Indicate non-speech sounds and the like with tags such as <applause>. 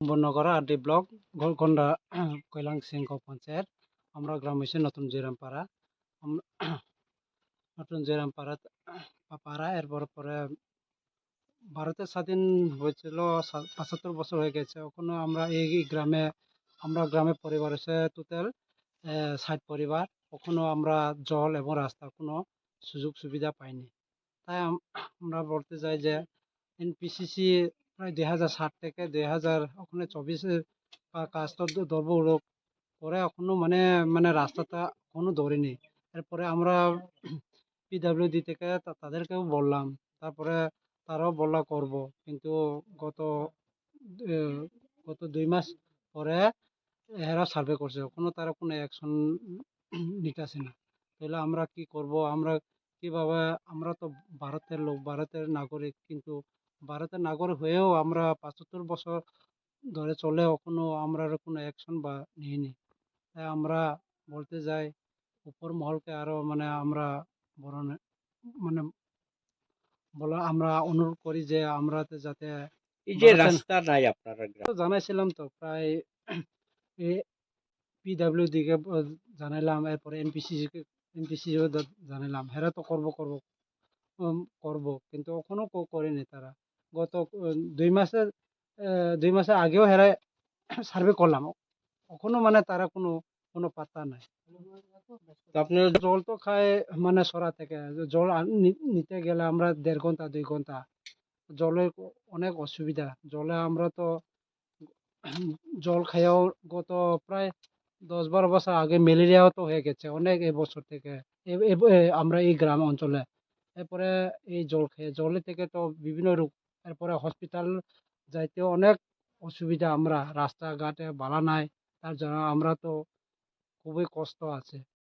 Bongora RD block, Golconda, Kailang Singh panchayat. আমরা গ্রাম হয়েছে নতুন জয়রামপাড়া। নতুন জয়রামপাড়া পাড়া এরপর পরে ভারতের স্বাধীন হয়েছিল পঁচাত্তর বছর হয়ে গেছে। এখনও আমরা এই এই গ্রামে, আমরা গ্রামে পরিবার হচ্ছে টোটাল ষাট পরিবার। কখনো আমরা জল এবং রাস্তার কোনো সুযোগ সুবিধা পাইনি। তাই আমরা বলতে চাই যে এনপিসিসি প্রায় দুই হাজার সাত থেকে দুই হাজার ওখানে চব্বিশে কাজটা ধরবো পরে এখনও মানে মানে রাস্তাটা এখনও ধরিনি। এরপরে আমরা পিডাব্লিউডি থেকে তাদেরকেও বললাম। তারপরে তারাও বললা করব। কিন্তু গত গত দুই মাস পরে এরা সার্ভে করছে। কোনো তারা কোনো অ্যাকশন নিতেছে না। তাহলে আমরা কি করব? আমরা কীভাবে, আমরা তো ভারতের লোক, ভারতের নাগরিক। কিন্তু ভারতের নাগরিক হয়েও আমরা পঁচাত্তর বছর ধরে চলেও কোনো আমরা কোনো অ্যাকশন বা নিইনি। তাই আমরা বলতে যাই উপর মহলকে আরও মানে আমরা বড় মানে বলা আমরা অনুরোধ করি যে আমরা যাতে এই যে রাস্তা নাই আপনার জানাইছিলাম তো প্রায় পিডাব্লিউ দিকে জানাইলাম এরপরে এমপিসি এমপিসি জানাইলাম হেরা তো করব করব করব কিন্তু এখনও করেনি তারা। গত দুই মাসে দুই মাসে আগেও হেরা <coughs> সার্ভে করলাম। এখনও মানে তারা কোনো কোনো পাত্তা নাই। আপনার জল তো খায় মানে সরা থেকে, জল নিতে গেলে আমরা দেড় ঘণ্টা, দুই ঘণ্টা জলের অনেক অসুবিধা। জলে আমরা তো <coughs> জল খাইয়াও গত প্রায় দশ বারো বছর আগে ম্যালেরিয়াও তো হয়ে গেছে অনেক এবছর থেকে। আমরা এই গ্রাম অঞ্চলে। এরপরে এই জল খেয়ে জলের থেকে তো বিভিন্ন রোগ এরপরে হসপিটাল যাইতে অনেক অসুবিধা আমরা রাস্তাঘাটে বালা নাই, তার জন্য আমরা তো খুবই কষ্ট আছে।